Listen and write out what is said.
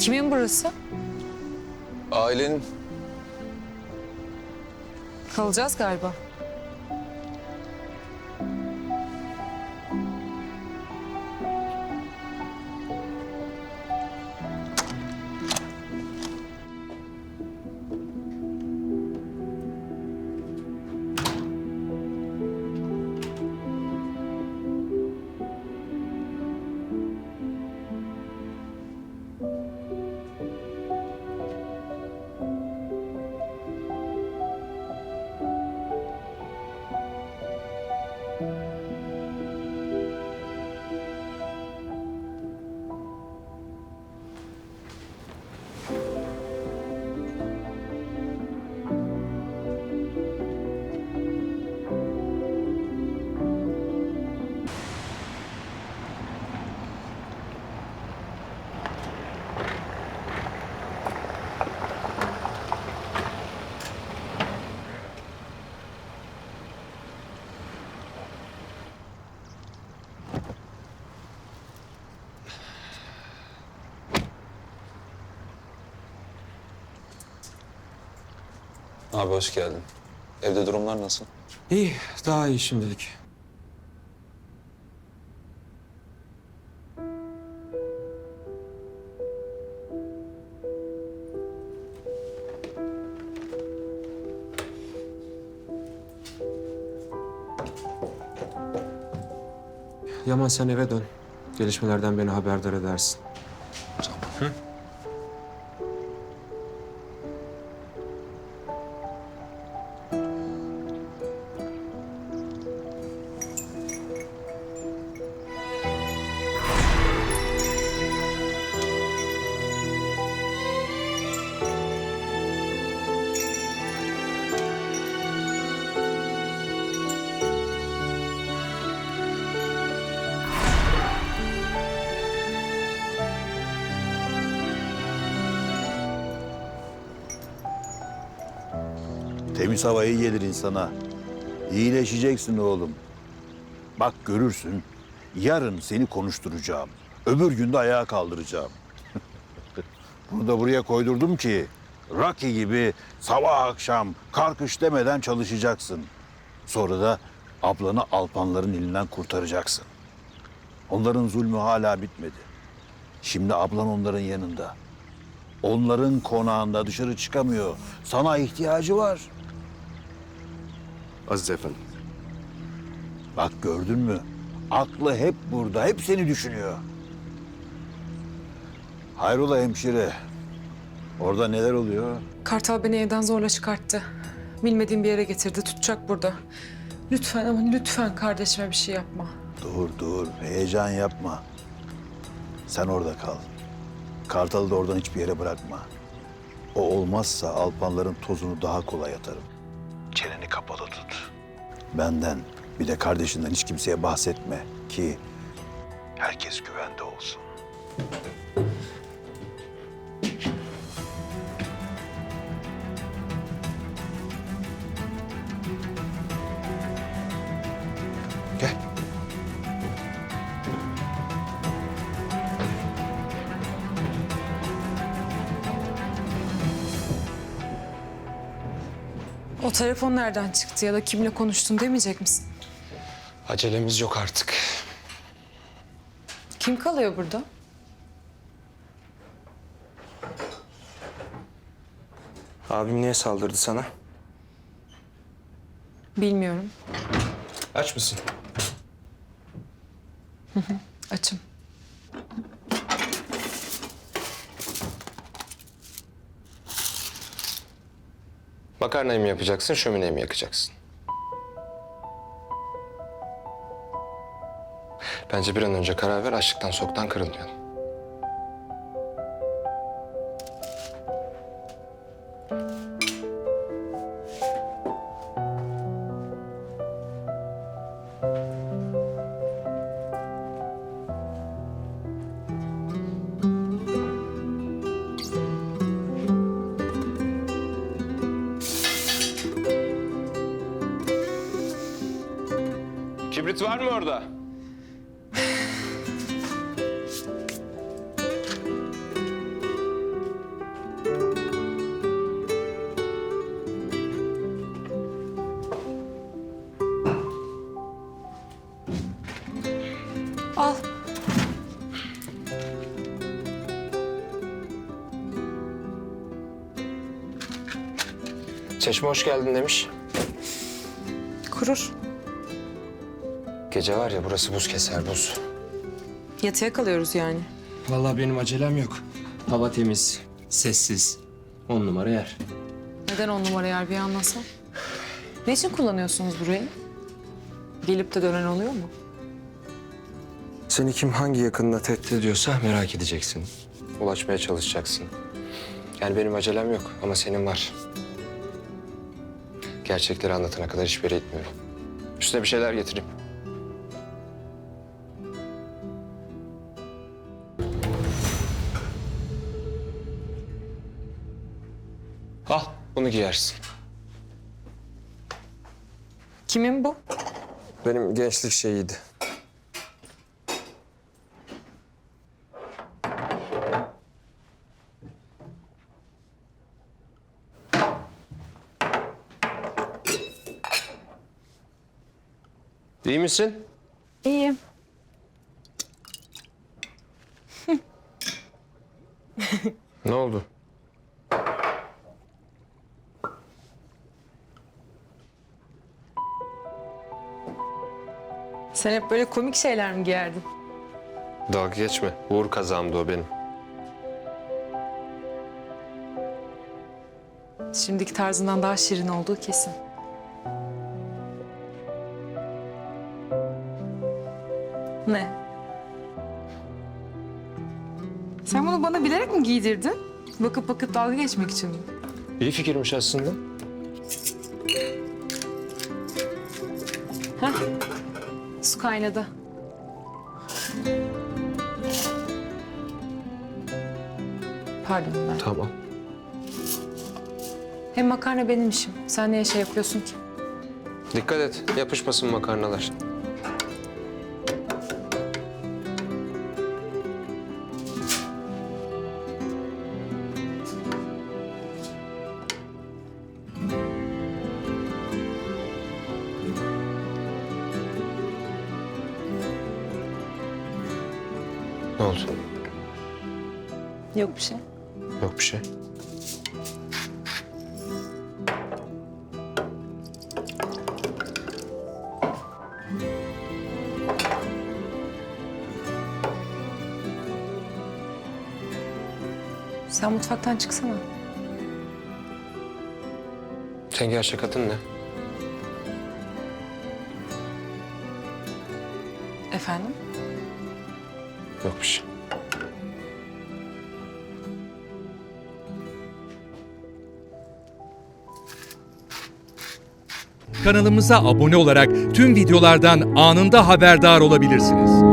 Kimin burası? Ailenin Kalacağız galiba. Abi hoş geldin. Evde durumlar nasıl? İyi, daha iyi şimdilik. Yaman sen eve dön. Gelişmelerden beni haberdar edersin. Temiz hava iyi gelir insana. İyileşeceksin oğlum. Bak görürsün, yarın seni konuşturacağım. Öbür gün de ayağa kaldıracağım. Bunu da buraya koydurdum ki... Rocky gibi sabah akşam karkış demeden çalışacaksın. Sonra da ablanı Alpanların elinden kurtaracaksın. Onların zulmü hala bitmedi. Şimdi ablan onların yanında. Onların konağında dışarı çıkamıyor. Sana ihtiyacı var. Aziz efendim. Bak gördün mü? Aklı hep burada, hep seni düşünüyor. Hayrola hemşire? Orada neler oluyor? Kartal beni evden zorla çıkarttı. Bilmediğim bir yere getirdi. Tutacak burada. Lütfen ama lütfen kardeşime bir şey yapma. Dur dur, heyecan yapma. Sen orada kal. Kartalı da oradan hiçbir yere bırakma. O olmazsa Alpanların tozunu daha kolay atarım. Çeneni kapalı tut. Benden bir de kardeşinden hiç kimseye bahsetme ki herkes güvende olsun. O telefon nereden çıktı ya da kimle konuştun demeyecek misin? Acelemiz yok artık. Kim kalıyor burada? Abim niye saldırdı sana? Bilmiyorum. Aç mısın? Açım. Makarnayı mı yapacaksın, şömineyi mi yakacaksın? Bence bir an önce karar ver, açlıktan soktan kırılmayalım. Kibrit var mı orada? Al. Çeşme hoş geldin demiş. Kurur. Gece var ya burası buz keser buz. Yatıya kalıyoruz yani. Vallahi benim acelem yok. Hava temiz, sessiz. On numara yer. Neden on numara yer bir anlasam? Ne için kullanıyorsunuz burayı? Gelip de dönen oluyor mu? Seni kim hangi yakınına tehdit ediyorsa merak edeceksin. Ulaşmaya çalışacaksın. Yani benim acelem yok ama senin var. Gerçekleri anlatana kadar hiçbir yere gitmiyorum. Üstüne bir şeyler getireyim. Bunu giyersin. Kimin bu? Benim gençlik şeyiydi. İyi misin? İyiyim. Ne oldu? Sen hep böyle komik şeyler mi giyerdin? Dalga geçme. Uğur kazağımdı o benim. Şimdiki tarzından daha şirin olduğu kesin. Ne? Sen bunu bana bilerek mi giydirdin? Bakıp bakıp dalga geçmek için mi? İyi fikirmiş aslında. Heh. Su kaynadı. Pardon ben. Tamam. Hem makarna benim işim. Sen niye şey yapıyorsun ki? Dikkat et. Yapışmasın makarnalar. Oldu? Yok bir şey. Yok bir şey. Sen mutfaktan çıksana. Sen gerçek adın ne? Efendim? Yok. Kanalımıza abone olarak tüm videolardan anında haberdar olabilirsiniz.